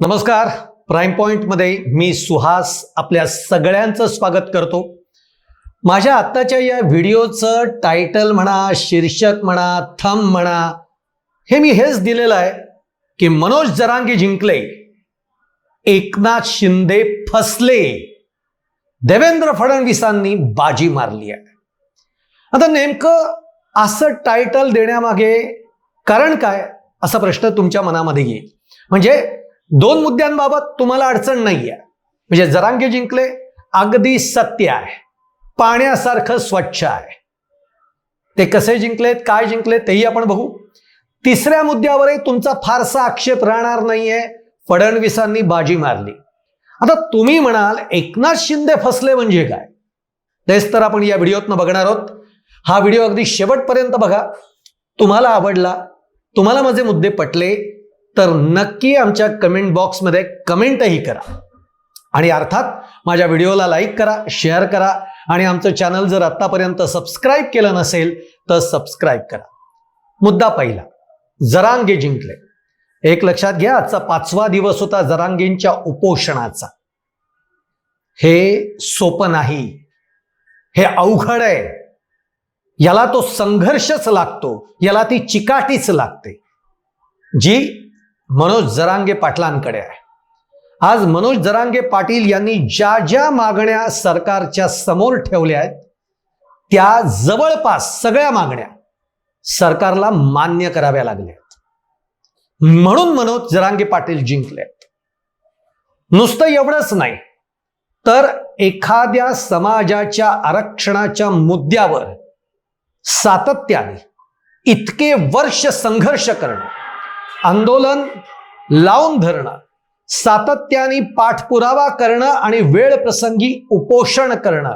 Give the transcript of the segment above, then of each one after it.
नमस्कार. प्राईम पॉइंटमध्ये मी सुहास आपल्या सगळ्यांचं स्वागत करतो. माझ्या आत्ताच्या या व्हिडिओचं टायटल म्हणा शीर्षक म्हणा थंब म्हणा हे मी हेच दिलेलं आहे की मनोज जरांगे जिंकले. एकनाथ शिंदे फसले. देवेंद्र फडणवीसांनी बाजी मारली आहे. आता नेमकं असं टायटल देण्यामागे कारण काय असा प्रश्न तुमच्या मनामध्ये येईल. म्हणजे दोन मुद्द्यांबाबत तुम्हाला अडचण नाही आहे म्हणजे जरांगे जिंकले अगदी सत्य आहे. पाण्यासारखं स्वच्छ आहे. ते कसे जिंकलेत काय जिंकलेत तेही आपण बघू. तिसऱ्या मुद्द्यावरही तुमचा फारसा आक्षेप राहणार नाहीये. फडणवीसांनी बाजी मारली. आता तुम्ही म्हणाल एकनाथ शिंदे फसले म्हणजे काय? तेच तर आपण या व्हिडिओतनं बघणार आहोत. हा व्हिडिओ अगदी शेवटपर्यंत बघा. तुम्हाला आवडला तुम्हाला माझे मुद्दे पटले तर नक्की आमच्या कमेंट बॉक्समध्ये कमेंटही करा. आणि अर्थात माझ्या व्हिडिओला लाईक करा शेअर करा आणि आमचं चॅनल जर आत्तापर्यंत सबस्क्राईब केलं नसेल तर सबस्क्राईब करा. मुद्दा पहिला जरांगे जिंकले. एक लक्षात घ्या आजचा पाचवा दिवस होता जरांगेंच्या उपोषणाचा. हे सोपं नाही. हे अवघड आहे. याला तो संघर्षच लागतो याला ती चिकाटीच लागते. जी मनोज जरांगे पाटलांकडे आहे. आज मनोज जरांगे पाटील यांनी ज्या ज्या मागण्या सरकारच्या समोर ठेवल्या आहेत त्या जवळपास सगळ्या मागण्या सरकारला मान्य कराव्या लागल्या म्हणून मनोज जरांगे पाटील जिंकले नुसतं एवढंच नाही तर एखाद्या समाजाच्या आरक्षणाच्या मुद्द्यावर सातत्याने इतके वर्ष संघर्ष करणं आंदोलन लावून धरणं सातत्याने पाठपुरावा करणं आणि वेळ प्रसंगी उपोषण करणं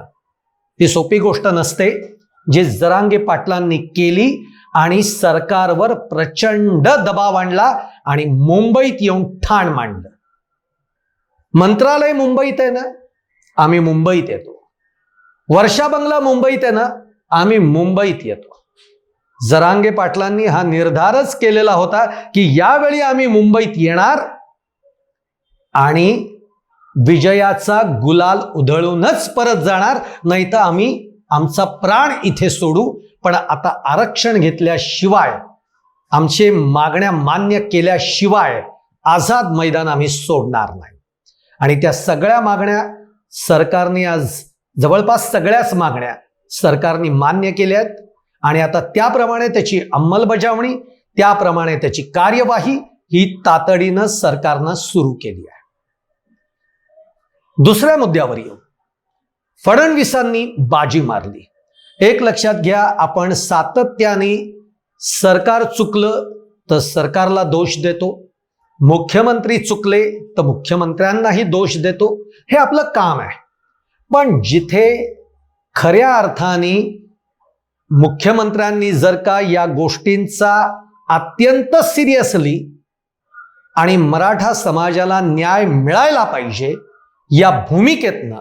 ही सोपी गोष्ट नसते. जे जरांगे पाटलांनी केली आणि सरकारवर प्रचंड दबाव आणला आणि मुंबईत येऊन ठाण मांडलं. मंत्रालय मुंबईत आहे ना? आम्ही मुंबईत येतो. वर्षा बंगला मुंबईत आहे ना? आम्ही मुंबईत येतो. जरांगे पाटलांनी हा निर्धारच केलेला होता की यावेळी आम्ही मुंबईत येणार आणि विजयाचा गुलाल उधळूनच परत जाणार नाही तर आम्ही आमचा प्राण इथे सोडू. पण आता आरक्षण घेतल्याशिवाय आमचे मागण्या मान्य केल्याशिवाय आझाद मैदान आम्ही सोडणार नाही. आणि त्या सगळ्या मागण्या सरकारने आज जवळपास सगळ्याच मागण्या सरकारने मान्य केल्यात. आणि आता त्याप्रमाणे त्याची अंमलबजावणी त्याप्रमाणे त्याची कार्यवाही ही तातडीनं सरकारनं सुरू केली आहे. दुसऱ्या मुद्द्यावर येऊ. फडणवीसांनी बाजी मारली. एक लक्षात घ्या आपण सातत्याने सरकार चुकलं तर सरकारला दोष देतो. मुख्यमंत्री चुकले तर मुख्यमंत्र्यांनाही दोष देतो. हे आपलं काम आहे. पण जिथे खऱ्या अर्थाने मुख्यमंत्र्यांनी जर का या गोष्टींचा अत्यंत सिरियसली आणि मराठा समाजाला न्याय मिळायला पाहिजे या भूमिकेतनं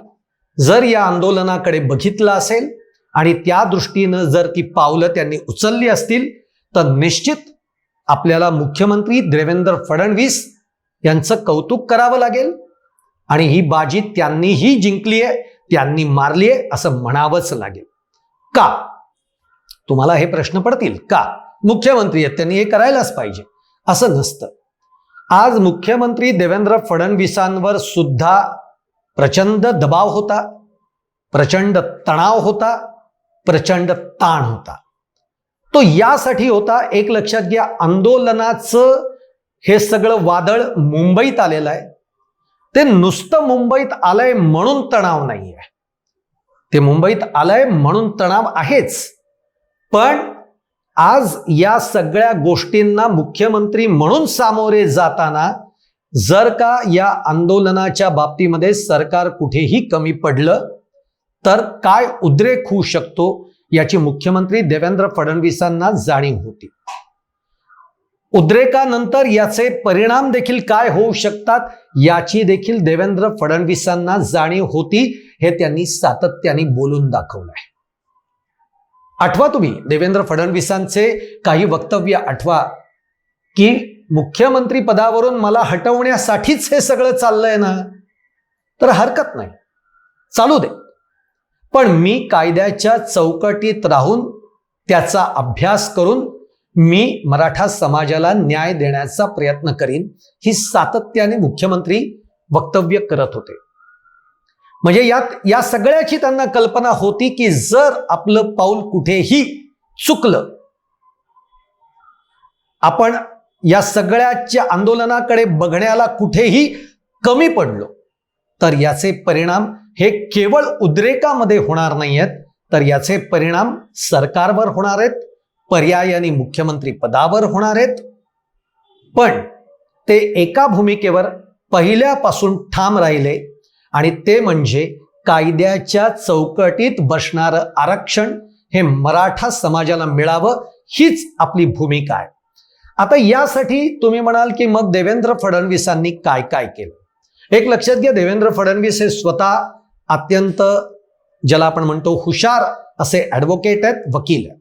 जर या आंदोलनाकडे बघितलं असेल आणि त्या दृष्टीनं जर ती पावलं त्यांनी उचलली असतील तर निश्चित आपल्याला मुख्यमंत्री देवेंद्र फडणवीस यांचं कौतुक करावं लागेल आणि ही बाजी त्यांनीही जिंकली आहे त्यांनी मारली आहे असं म्हणावंच लागेल. का? तुम्हाला हे प्रश्न पडतील का? मुख्यमंत्री आहेत त्यांनी हे करायलाच पाहिजे. असं नसतं. आज मुख्यमंत्री देवेंद्र फडणवीसांवर सुद्धा प्रचंड दबाव होता प्रचंड तणाव होता प्रचंड ताण होता. तो यासाठी होता एक लक्षात घ्या आंदोलनाचं हे सगळं वादळ मुंबईत आलेलं आहे. ते नुसतं मुंबईत आलंय म्हणून तणाव नाही आहे ते मुंबईत आलंय म्हणून तणाव आहेच. पण आज या सगळ्या गोष्टींना मुख्यमंत्री म्हणून सामोरे जाताना जर का या आंदोलनाच्या बाबतीमध्ये सरकार कुठेही कमी पडलं तर काय उद्रेक होऊ शकतो याची मुख्यमंत्री देवेंद्र फडणवीसांना जाणीव होती. उद्रेकानंतर याचे परिणाम देखील काय होऊ शकतात याची देखील देवेंद्र फडणवीसांना जाणीव होती हे त्यांनी सातत्याने बोलून दाखवलं आहे. आठवा तुम्ही देवेंद्र फडणवीसांचे काही वक्तव्य आठवा की मुख्यमंत्री पदावरून मला हटवण्यासाठीच हे सगळं चाललंय ना? तर हरकत नाही. चालू दे. पण मी कायद्याच्या चौकटीत राहून त्याचा अभ्यास करून मी मराठा समाजाला न्याय देण्याचा प्रयत्न करीन ही सातत्याने मुख्यमंत्री वक्तव्य करत होते. म्हणजे यात या सगळ्याची त्यांना कल्पना होती की जर आपलं पाऊल कुठेही चुकलं आपण या सगळ्याच्या आंदोलनाकडे बघण्याला कुठेही कमी पडलो तर याचे परिणाम हे केवळ उद्रेकामध्ये होणार नाही आहेत तर याचे परिणाम सरकारवर होणार आहेत पर्यायाने मुख्यमंत्री पदावर होणार आहेत. पण ते एका भूमिकेवर पहिल्यापासून ठाम राहिले आणि ते म्हणजे कायद्याच्या चौकटीत बसणारं आरक्षण हे मराठा समाजाला मिळावं हीच आपली भूमिका आहे. आता यासाठी तुम्ही म्हणाल की मग देवेंद्र फडणवीसांनी काय काय केलं? एक लक्षात घ्या देवेंद्र फडणवीस हे स्वतः अत्यंत ज्याला आपण म्हणतो हुशार असे ॲडव्होकेट आहेत वकील आहेत.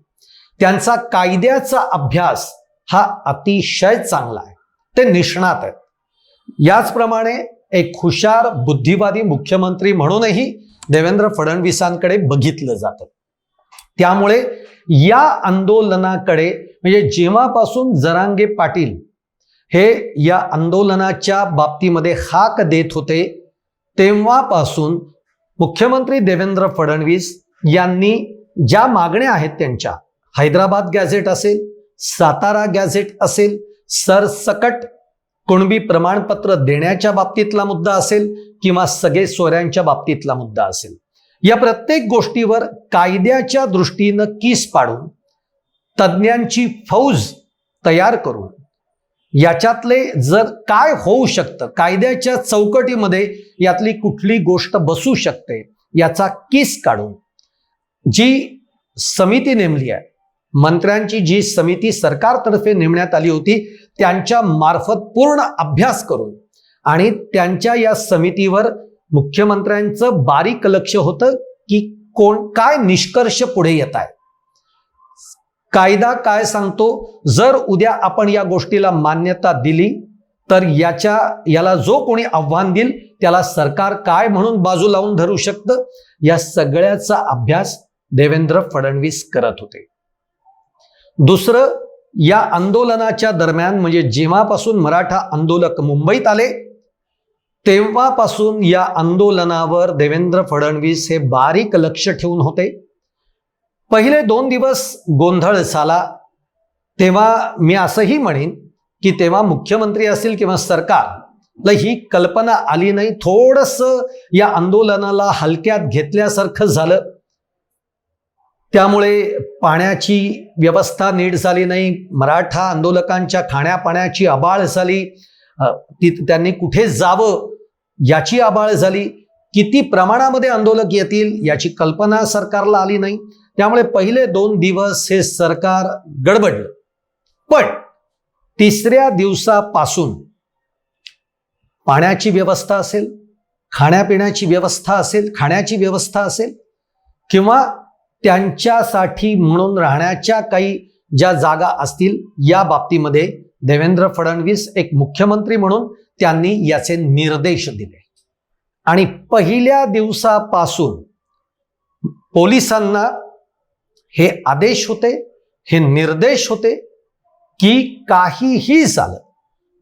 त्यांचा कायद्याचा अभ्यास हा अतिशय चांगला आहे. ते निष्णात आहेत. याचप्रमाणे एक हुशार बुद्धिवादी मुख्यमंत्री म्हणूनही देवेंद्र फडणवीसांकडे बघितलं जातं. त्यामुळे या आंदोलनाकडे म्हणजे जेव्हापासून जरांगे पाटील हे या आंदोलनाच्या बाबतीमध्ये हाक देत होते तेव्हापासून मुख्यमंत्री देवेंद्र फडणवीस यांनी ज्या मागण्या आहेत त्यांच्या हैदराबाद गॅझेट असेल सातारा गॅझेट असेल सरसकट कुणबी प्रमाणपत्र देण्याच्या बाबतीतला मुद्दा असेल किंवा सगळे सोऱ्यांच्या बाबतीतला मुद्दा असेल. या प्रत्येक गोष्टीवर कायद्याच्या दृष्टीनं कीस पाडून तज्ज्ञांची फौज तयार करून याच्यातले जर काय होऊ शकतं कायद्याच्या चौकटीमध्ये यातली कुठली गोष्ट बसू शकते याचा किस काढून जी समिती नेमली आहे मंत्र्यांची जी समिती सरकारतर्फे नेमण्यात आली होती त्यांच्या मार्फत पूर्ण अभ्यास करून आणि त्यांच्या या समितीवर मुख्यमंत्र्यांचं बारीक लक्ष होतं की कोण काय निष्कर्ष पुढे येत आहे. कायदा काय सांगतो? जर उद्या आपण या गोष्टीला मान्यता दिली तर याच्या याला जो कोणी आव्हान देईल त्याला सरकार काय म्हणून बाजू लावून धरू शकतं? या सगळ्याचा अभ्यास देवेंद्र फडणवीस करत होते. दुसरं या आंदोलनाच्या दरम्यान म्हणजे जेव्हापासून मराठा आंदोलक मुंबईत आले तेव्हापासून या आंदोलनावर देवेंद्र फडणवीस हे बारीक लक्ष ठेवून होते. पहिले दोन दिवस गोंधळ झाला. तेव्हा मी असंही म्हणेन की तेव्हा मुख्यमंत्री असतील किंवा सरकारला ही कल्पना आली नाही. थोडंसं या आंदोलनाला हलक्यात घेतल्यासारखं झालं. त्यामुळे पाण्याची व्यवस्था नीट झाली नाही. मराठा आंदोलकांच्या खाण्यापाण्याची आबाळ झाली. ती त्यांनी कुठे जावं याची आबाळ झाली. किती प्रमाणामध्ये आंदोलक येतील याची कल्पना सरकारला आली नाही. त्यामुळे पहिले दोन दिवस हे सरकार गडबडलं. पण तिसऱ्या दिवसापासून पाण्याची व्यवस्था असेल खाण्यापिण्याची व्यवस्था असेल खाण्याची व्यवस्था असेल किंवा त्यांच्यासाठी म्हणून राहण्याच्या काही ज्या जागा असतील या बाबतीमध्ये देवेंद्र फडणवीस एक मुख्यमंत्री म्हणून त्यांनी याचे निर्देश दिले. आणि पहिल्या दिवसापासून पोलिसांना हे आदेश होते हे निर्देश होते की काहीही झालं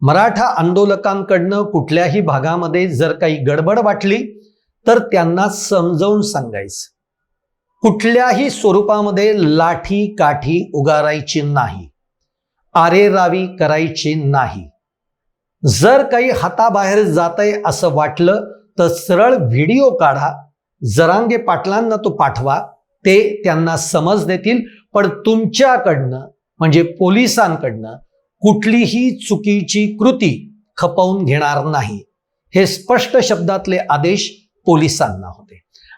मराठा आंदोलकांकडनं कुठल्याही भागामध्ये जर काही गडबड वाटली तर त्यांना समजावून सांगायचं. कुठल्याही स्वरूपामध्ये लाठी काठी उगारायची नाही आरेरावी करायची नाही. जर काही हाताबाहेर जात आहे असं वाटलं तर सरळ व्हिडिओ काढा. जरांगे पाटलांना तो पाठवा. ते त्यांना समज देतील. पण तुमच्याकडनं म्हणजे पोलिसांकडनं कुठलीही चुकीची कृती खपवून घेणार नाही. हे स्पष्ट शब्दातले आदेश पोलिसांना होते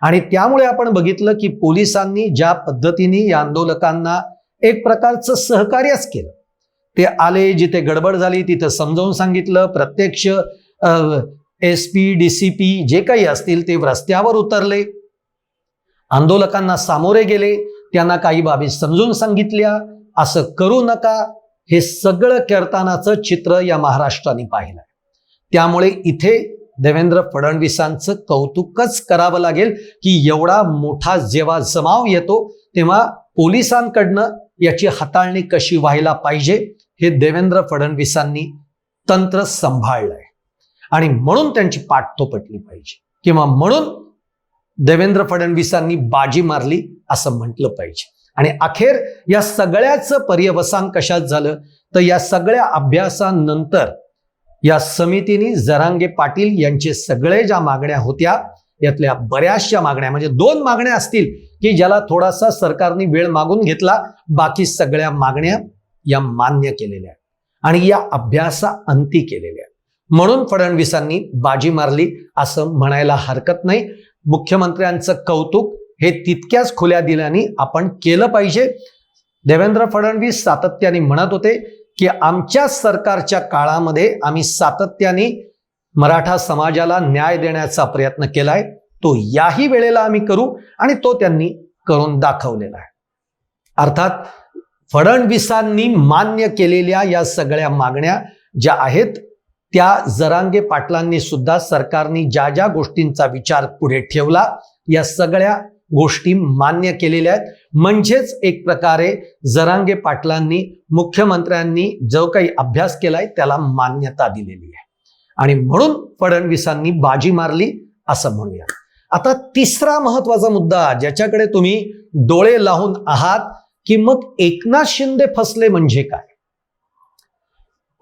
आणि त्यामुळे आपण बघितलं की पोलिसांनी ज्या पद्धतीने या आंदोलकांना एक प्रकारचं सहकार्यच केलं. ते आले जिथे गडबड झाली तिथं समजावून सांगितलं प्रत्यक्ष S P D C P जे काही असतील ते रस्त्यावर उतरले. आंदोलकांना सामोरे गेले त्यांना काही बाबी समजून सांगितल्या. असं करू नका हे सगळं करतानाचं चित्र या महाराष्ट्राने पाहिलंय. त्यामुळे इथे देवेंद्र फडणवीसांचं कौतुकच करावं लागेल की एवढा मोठा जेव्हा जमाव येतो तेव्हा पोलिसांकडनं याची हाताळणी कशी व्हायला पाहिजे हे देवेंद्र फडणवीसांनी तंत्र सांभाळलंय. आणि म्हणून त्यांची पाठ पटली पाहिजे. किंवा म्हणून देवेंद्र फडणवीसांनी बाजी मारली असं म्हटलं पाहिजे. आणि अखेर या सगळ्याचं पर्यवसान कशात झालं? तर या सगळ्या अभ्यासानंतर या समितीने जरांगे पाटील यांचे सगळे ज्या मागण्या होत्या यातल्या बऱ्याचशा मागण्या म्हणजे दोन मागण्या असतील की ज्याला थोडासा सरकारने वेळ मागून घेतला बाकी सगळ्या मागण्या या मान्य केलेल्या आहेत आणि या अभ्यासा अंती केलेल्या आहेत. म्हणून फडणवीसांनी बाजी मारली असं म्हणायला हरकत नाही. मुख्यमंत्र्यांचं कौतुक हे तितक्याच खुल्या दिल्याने आपण केलं पाहिजे. देवेंद्र फडणवीस सातत्याने म्हणत होते की आमच्या सरकारच्या काळामध्ये आम्ही सातत्याने मराठा समाजाला न्याय देण्याचा प्रयत्न केलाय. तो याही वेळेला आम्ही करू आणि तो त्यांनी करून दाखवलेला आहे. अर्थात फडणवीसांनी मान्य केलेल्या या सगळ्या मागण्या ज्या आहेत त्या जरांगे पाटलांनी सुद्धा सरकारने ज्या ज्या गोष्टींचा विचार पुढे ठेवला या सगळ्या गोष्टी मान्य केलेल्या आहेत. म्हणजेच एक प्रकारे जरांगे पाटलांनी मुख्यमंत्र्यांनी जो काही अभ्यास केलाय त्याला मान्यता दिलेली आहे. आणि म्हणून फडणवीसांनी बाजी मारली असं म्हणूया. आता तिसरा महत्त्वाचा मुद्दा ज्याच्याकडे तुम्ही डोळे लावून आहात की मग एकनाथ शिंदे फसले म्हणजे काय?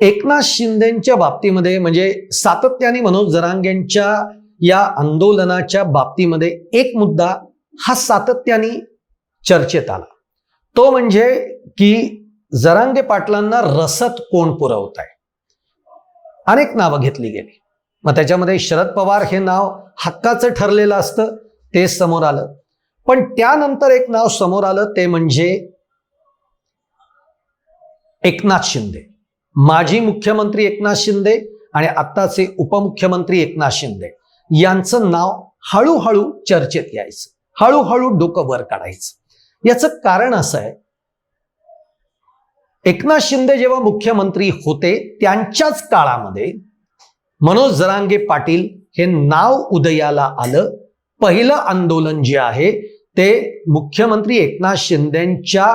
एकनाथ शिंदेच्या बाबतीमध्ये म्हणजे सातत्याने मनोज जरांगेंच्या या आंदोलनाच्या बाबतीमध्ये एक मुद्दा हा सातत्याने चर्चेत आला. तो म्हणजे की जरांगे पाटलांना रसद कोण पुरवत आहे अनेक नावं घेतली गेली. मग त्याच्यामध्ये शरद पवार हे नाव हक्काचं ठरलेलं असतं ते समोर आलं. पण त्यानंतर एक नाव समोर आलं ते म्हणजे एकनाथ शिंदे. माजी मुख्यमंत्री एकनाथ शिंदे आणि आत्ताचे उपमुख्यमंत्री एकनाथ शिंदे. यांचं नाव हळूहळू चर्चेत यायचं. हळूहळू डोकं वर काढायचं. याचं कारण असं आहे एकनाथ शिंदे जेव्हा मुख्यमंत्री होते त्यांच्याच काळामध्ये मनोज जरांगे पाटील हे नाव उदयाला आलं. पहिलं आंदोलन जे आहे ते मुख्यमंत्री एकनाथ शिंदेच्या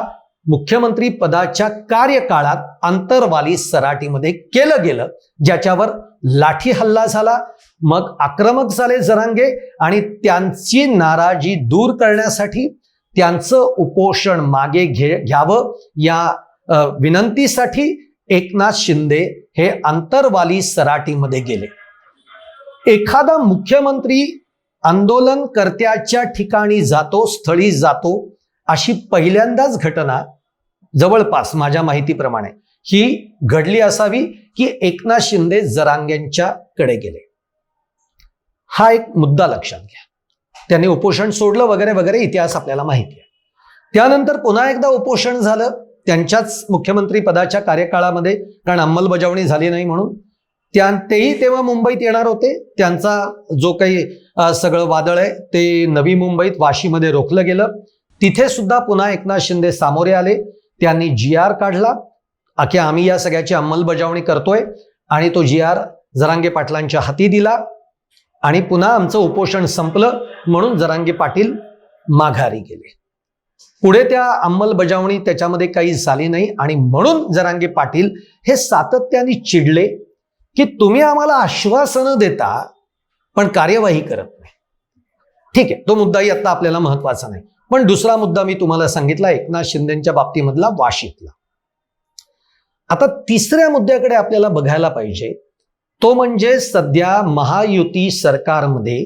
मुख्यमंत्री पदाच्या कार्यकाळात आंतरवाली सराटीमध्ये केलं गेलं ज्याच्यावर लाठी हल्ला झाला मग आक्रमक झाले जरांगे आणि त्यांची नाराजी दूर करण्यासाठी त्यांचं उपोषण मागे घे घ्यावं या विनंतीसाठी एकनाथ शिंदे हे आंतरवाली सराटीमध्ये गेले. एखादा मुख्यमंत्री आंदोलनकर्त्याच्या ठिकाणी जातो स्थळी जातो अशी पहिल्यांदाच घटना जवळपास माझ्या माहितीप्रमाणे ही घडली असावी की एकनाथ शिंदे जरांग्यांच्या कडे गेले. हा एक मुद्दा लक्षात घ्या. त्यांनी उपोषण सोडलं वगैरे वगैरे इतिहास आपल्याला माहिती आहे. त्यानंतर पुन्हा एकदा उपोषण झालं. त्यांच्याच मुख्यमंत्री पदाच्या कार्यकाळामध्ये कारण अंमलबजावणी झाली नाही म्हणून. त्या तेही तेव्हा मुंबईत येणार होते. त्यांचा जो काही सगळं वादळ आहे ते नवी मुंबईत वाशीमध्ये रोखलं गेलं. तिथे सुद्धा पुन्हा एकनाथ शिंदे सामोरे आले. त्यांनी जी आर काढला. अखे आम्ही या सगळ्याची अंमलबजावणी करतोय. आणि तो जी आर जरांगे पाटलांच्या हाती दिला. आणि पुन्हा आमचं उपोषण संपलं म्हणून जरांगे पाटील माघारी गेले. पुढे त्या अंमलबजावणी त्याच्यामध्ये काही झाली नाही. आणि म्हणून जरांगे पाटील हे सातत्याने चिडले की तुम्ही आम्हाला आश्वासनं देता पण कार्यवाही करत नाही. ठीक आहे तो मुद्दाही आता आपल्याला महत्त्वाचा नाही. पण दुसरा मुद्दा मी तुम्हाला सांगितला एकनाथ शिंदेच्या बाबतीमधला वाशीतला आता तिसऱ्या मुद्द्याकडे आपल्याला बघायला पाहिजे तो म्हणजे सध्या महायुती सरकारमध्ये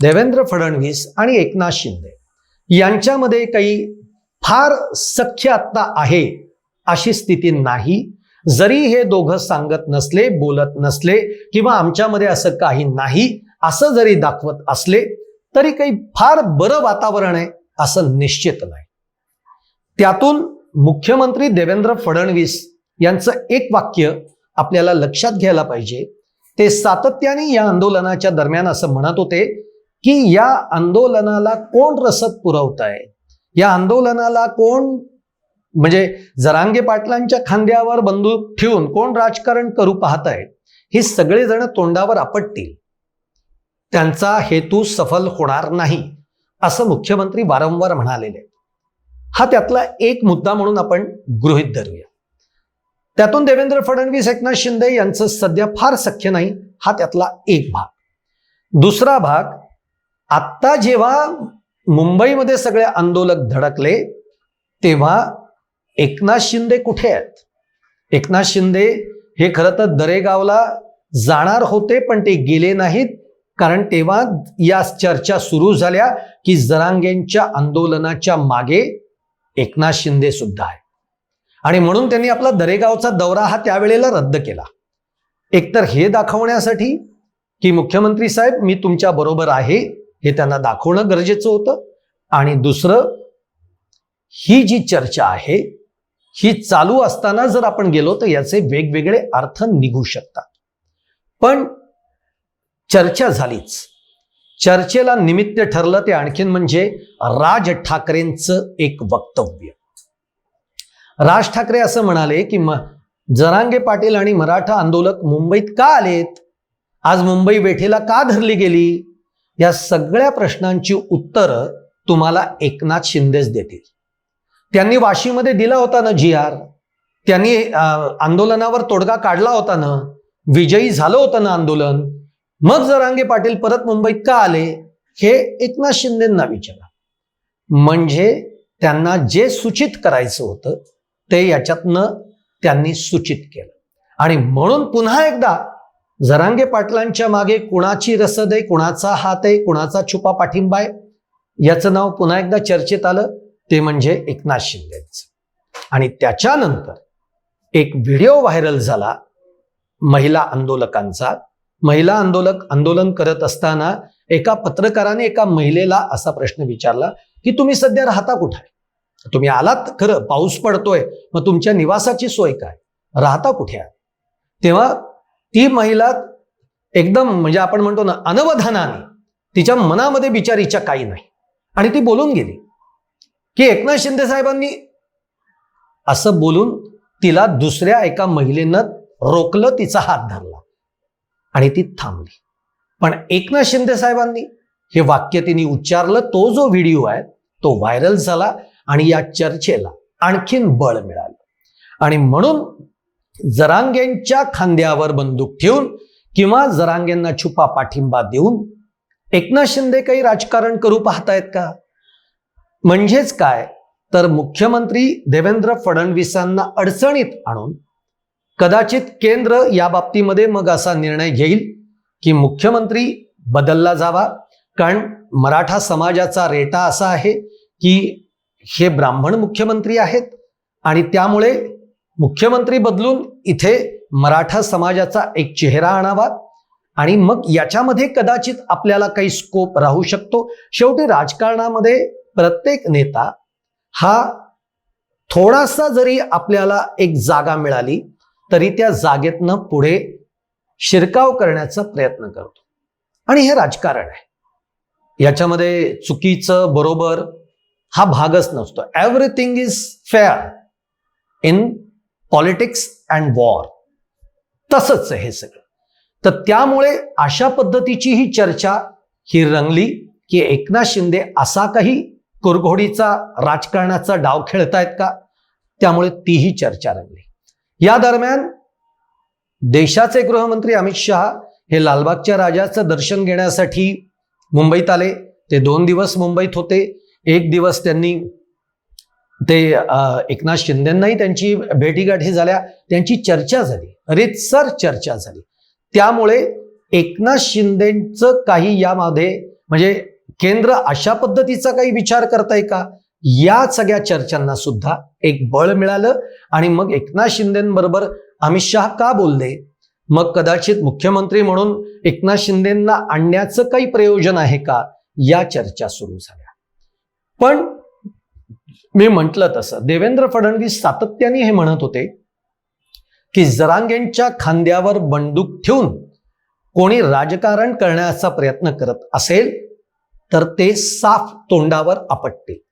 देवेंद्र फडणवीस आणि एकनाथ शिंदे यांच्यामध्ये काही फार सख्य आत्ता आहे अशी स्थिती नाही. जरी हे दोघं सांगत नसले बोलत नसले किंवा आमच्यामध्ये असं काही नाही असं जरी दाखवत असले तरी काही फार बरं वातावरण आहे. असं निश्चित नाही. त्यातून मुख्यमंत्री देवेंद्र फडणवीस यांचं एक वाक्य आपल्याला लक्षात घ्यायला पाहिजे. ते सातत्याने या आंदोलनाच्या दरम्यान असं म्हणत होते की या आंदोलनाला कोण रसद पुरवत आहे या आंदोलनाला कोण म्हणजे जरांगे पाटलांच्या खांद्यावर बंदूक ठेवून कोण राजकारण करू पाहत आहे हे सगळेजण तोंडावर आपटतील. त्यांचा हेतू सफल होणार नाही. असं मुख्यमंत्री वारंवार म्हणालेले. आहेत. हा त्यातला एक मुद्दा म्हणून आपण गृहित धरूया. त्यातून देवेंद्र फडणवीस एकनाथ शिंदे यांचं सध्या फार सख्य नाही हा त्यातला एक भाग. दुसरा भाग आत्ता जेव्हा मुंबईमध्ये सगळे आंदोलक धडकले तेव्हा एकनाथ शिंदे कुठे आहेत? एकनाथ शिंदे हे खरं तर दरेगावला जाणार होते पण ते गेले नाहीत. कारण तेव्हा या चर्चा सुरू झाल्या की जरांगेंच्या आंदोलनाच्या मागे एकनाथ शिंदे सुद्धा आहे आणि म्हणून त्यांनी आपला दरेगावचा दौरा हा त्यावेळेला रद्द केला. एकतर हे दाखवण्यासाठी की मुख्यमंत्री साहेब मी तुमच्या बरोबर आहे हे त्यांना दाखवणं गरजेचं होतं. आणि दुसरं ही जी चर्चा आहे ही चालू असताना जर आपण गेलो तर याचे वेगवेगळे अर्थ निघू शकतात. पण चर्चा झालीच. चर्चेला निमित्त ठरलं ते आणखीन म्हणजे राज ठाकरेंचं एक वक्तव्य. राज ठाकरे असं म्हणाले की म जरांगे पाटील आणि मराठा आंदोलक मुंबईत का आलेत? आज मुंबई वेठेला का धरली गेली? या सगळ्या प्रश्नांची उत्तरं तुम्हाला एकनाथ शिंदेच देतील. त्यांनी वाशीमध्ये दिला होता ना जी आर? त्यांनी आंदोलनावर तोडगा काढला होता ना? विजयी झालं होतं ना आंदोलन? मग जरांगे पाटील परत मुंबईत का आले हे एकनाथ शिंदेंना विचारा. म्हणजे त्यांना जे सूचित करायचं होतं ते याच्यातनं त्यांनी सूचित केलं. आणि म्हणून पुन्हा एकदा जरांगे पाटलांच्या मागे कुणाची रसद आहे कुणाचा हात आहे कुणाचा छुपा पाठिंबा आहे याचं नाव पुन्हा एकदा चर्चेत आलं ते म्हणजे एकनाथ शिंदेचं. आणि त्याच्यानंतर एक व्हिडिओ व्हायरल झाला महिला आंदोलकांचा महिला आंदोलक आंदोलन करत असताना एका पत्रकाराने एका महिलेला असा प्रश्न विचारला की तुम्ही सध्या राहता कुठे? आहे तुम्ही आलात खरं पाऊस पडतोय मग तुमच्या निवासाची सोय काय? राहता कुठे आहे तेव्हा ती महिला एकदम म्हणजे आपण म्हणतो ना अनवधानाने तिच्या मनामध्ये बिचारीच्या काही नाही. आणि ती बोलून गेली की एकनाथ शिंदे साहेबांनी असं बोलून तिला दुसऱ्या एका महिलेनं रोखलं तिचा हात धरला. आणि ती थांबली. पण एकनाथ शिंदे साहेबांनी हे वाक्य तिने उच्चारलं तो जो व्हिडिओ आहे तो व्हायरल झाला आणि या चर्चेला आणखीन बळ मिळालं. आणि म्हणून जरांगेंच्या खांद्यावर बंदूक ठेवून किंवा जरांगेंना छुपा पाठिंबा देऊन एकनाथ शिंदे काही राजकारण करू पाहतायत का? म्हणजेच काय? तर मुख्यमंत्री देवेंद्र फडणवीसांना अडचणीत आणून कदाचित केंद्र या बाबतीमध्ये मग असा निर्णय घेईल की मुख्यमंत्री बदलला जावा. कारण मराठा समाजाचा रेटा असा आहे की हे ब्राह्मण मुख्यमंत्री आहेत आणि त्यामुळे मुख्यमंत्री बदलून इथे मराठा समाजाचा एक चेहरा आणावा आणि मग याच्यामध्ये कदाचित आपल्याला काही स्कोप राहू शकतो. शेवटी राजकारणामध्ये प्रत्येक नेता हा थोडासा जरी आपल्याला एक जागा मिळाली तरी त्या जागेतनं पुढे शिरकाव करण्याचा प्रयत्न करतो. आणि हे राजकारण आहे. याच्यामध्ये चुकीचं बरोबर हा भागच नसतो. Everything is fair in politics and war तसंच हे सगळं. तर त्यामुळे अशा पद्धतीची ही चर्चा ही रंगली की एकनाथ शिंदे असा काही कुरघोडीचा राजकारणाचा डाव खेळतायत का? त्यामुळे तीही चर्चा रंगली. या दरम्यान देशाचे गृहमंत्री अमित शहा हे लालबागच्या राजाचं दर्शन घेण्यासाठी मुंबईत आले. ते दोन दिवस मुंबईत होते. एक दिवस त्यांनी ते एकनाथ शिंदेंनाही त्यांची भेटीगाठी झाल्या. त्यांची चर्चा झाली. रितसर चर्चा झाली. त्यामुळे एकनाथ शिंदेचं काही यामध्ये म्हणजे केंद्र अशा पद्धतीचा काही विचार करताय का? या सगळ्या चर्चांना सुद्धा एक बळ मिळालं आणि मग एकनाथ शिंदेबरोबर अमित शहा का बोलले? मग कदाचित मुख्यमंत्री म्हणून एकनाथ शिंदेंना आणण्याचं काही प्रयोजन आहे का? या चर्चा सुरू झाल्या. पण मी म्हटलं तसं देवेंद्र फडणवीस सातत्याने हे म्हणत होते की जरांगेंच्या खांद्यावर बंदूक ठेवून कोणी राजकारण करण्याचा प्रयत्न करत असेल तर ते साफ तोंडावर आपटते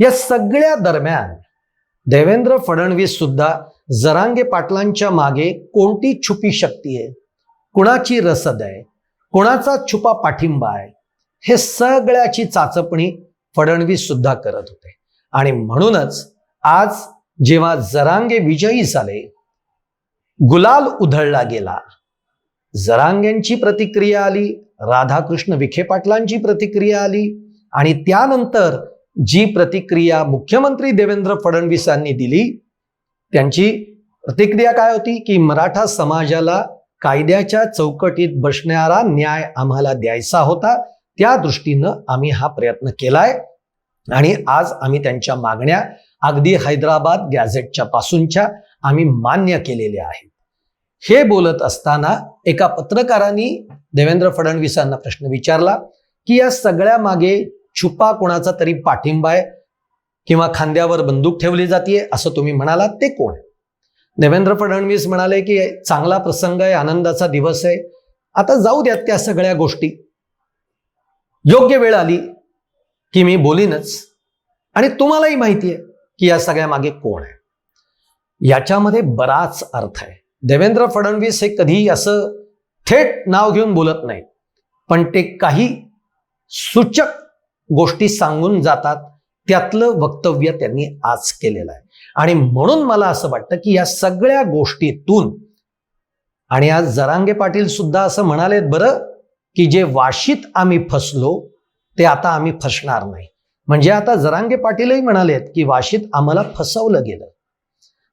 या सगळ्या दरम्यान देवेंद्र फडणवीस सुद्धा जरांगे पाटलांच्या मागे कोणती छुपी शक्ती आहे? कुणाची रसद आहे? कुणाचा छुपा पाठिंबा आहे? हे सगळ्याची चाचपणी फडणवीस सुद्धा करत होते. आणि म्हणूनच आज जेव्हा जरांगे विजयी झाले गुलाल उधळला गेला जरांगेंची प्रतिक्रिया आली राधाकृष्ण विखे पाटलांची प्रतिक्रिया आली आणि त्यानंतर जी प्रतिक्रिया मुख्यमंत्री देवेंद्र फडणवीसांनी दिली त्यांची प्रतिक्रिया काय होती की मराठा समाजाला कायद्याच्या चौकटीत बसणारा न्याय आम्हाला द्यायचा होता त्या दृष्टीनं आम्ही हा प्रयत्न केलाय. आणि आज आम्ही त्यांच्या मागण्या अगदी हैदराबाद गॅझेटच्या पासूनच्या आम्ही मान्य केलेल्या आहेत. हे बोलत असताना एका पत्रकारांनी देवेंद्र फडणवीसांना प्रश्न विचारला की या सगळ्या मागे छुपा कोणाचा तरी पाठिंबा आहे किंवा खांद्यावर बंदूक ठेवली जाते असं तुम्ही म्हणालात ते कोण आहे? देवेंद्र फडणवीस म्हणाले की चांगला प्रसंग आहे आनंदाचा दिवस आहे. आता जाऊ द्यात त्या सगळ्या गोष्टी. योग्य वेळ आली की मी बोलीनच. आणि तुम्हालाही माहिती आहे की या सगळ्या मागे कोण आहे. याच्यामध्ये बराच अर्थ आहे. देवेंद्र फडणवीस हे कधी असं थेट नाव घेऊन बोलत नाही पण ते काही सूचक गोष्टी सांगून जातात त्यातलं वक्तव्य त्यांनी आज केलेलं आहे. आणि म्हणून मला असं वाटतं की या सगळ्या गोष्टीतून आणि आज जरांगे पाटील सुद्धा असं म्हणालेत बरं की जे वाशीत आम्ही फसलो ते आता आम्ही फसणार नाही. म्हणजे आता जरांगे पाटीलही म्हणालेत की वाशीत आम्हाला फसवलं गेलं.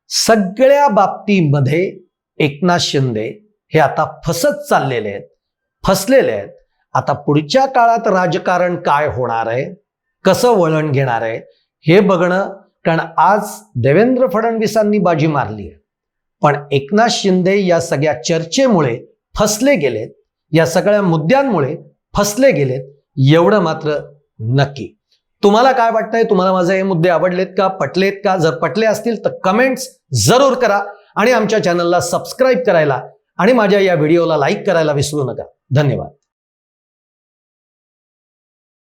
सगळ्या बाबतीमध्ये एकनाथ शिंदे हे आता फसत चाललेले आहेत फसलेले आहेत. आता पुढच्या काळात राजकारण काय होणार आहे? कसं वळण घेणार आहे? हे बघणं कारण आज देवेंद्र फडणवीसांनी बाजी मारली आहे. पण एकनाथ शिंदे या सगळ्या चर्चेमुळे फसले गेलेत या सगळ्या मुद्द्यांमुळे फसले गेलेत एवढं मात्र नक्की. तुम्हाला काय वाटतंय? तुम्हाला माझे हे मुद्दे आवडलेत का? पटलेत का? जर पटले असतील तर कमेंट्स जरूर करा आणि आमच्या चॅनलला सबस्क्राईब करायला आणि माझ्या या व्हिडिओला लाईक करायला विसरू नका. धन्यवाद.